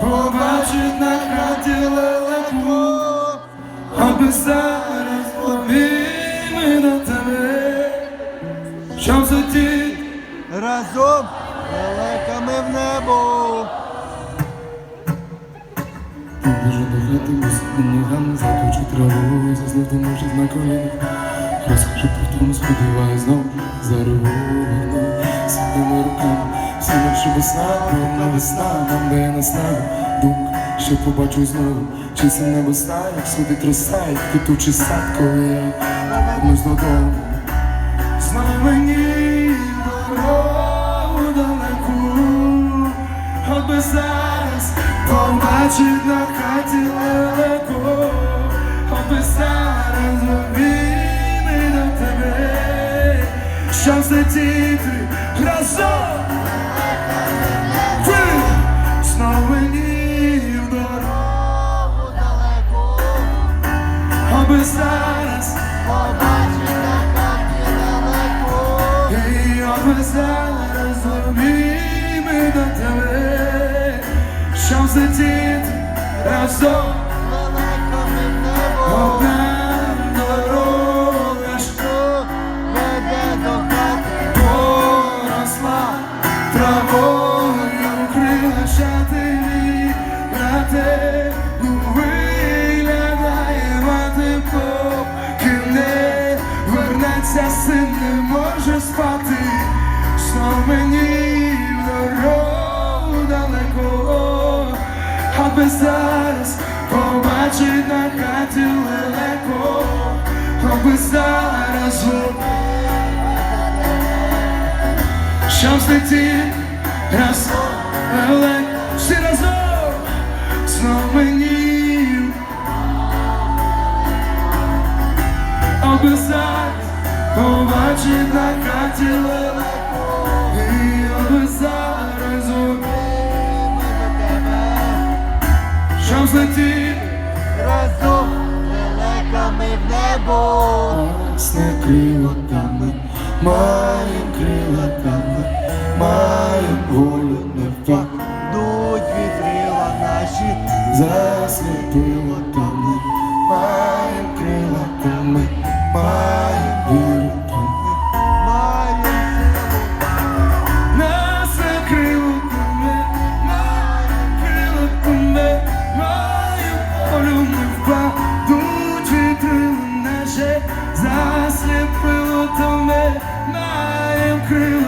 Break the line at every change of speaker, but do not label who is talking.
побачить на хаті лелеку, аби зараз повіми на тебе, щоб злетіть
Разом далеками в небо.
Біжу до хати, високо ногами заточу траву, заснути може на колінах. Розкажу про тому, сподіваюсь, знову зареву вікно руками, всі ночі весна, повна весна, там, де я не що побачу знову, чисел небеса, як сходить роса, як квітучий сад, коли я вернусь додому. Знай мені дорогу далеку, аби зараз побачить на хаті лелеко, аби зараз обійми до тебе, щоб сидіти разом. Щоб злетіти разом одна дорога, що поросла травою крила ну виглядає мати поки не вернеться син, не може спати, знов мені в аби зараз побачить на хаті лелеко, аби зараз щоб злетіти разом, але всі разом знов мені. Аби побачить на хаті лелеко, і аби щоб злетіти
Разом далеками в небо.
Сне крилатами, маєм крилатами, маєм волю не впад.
Дуть вітрила наші.
Засліпило тами, welcome let my crib.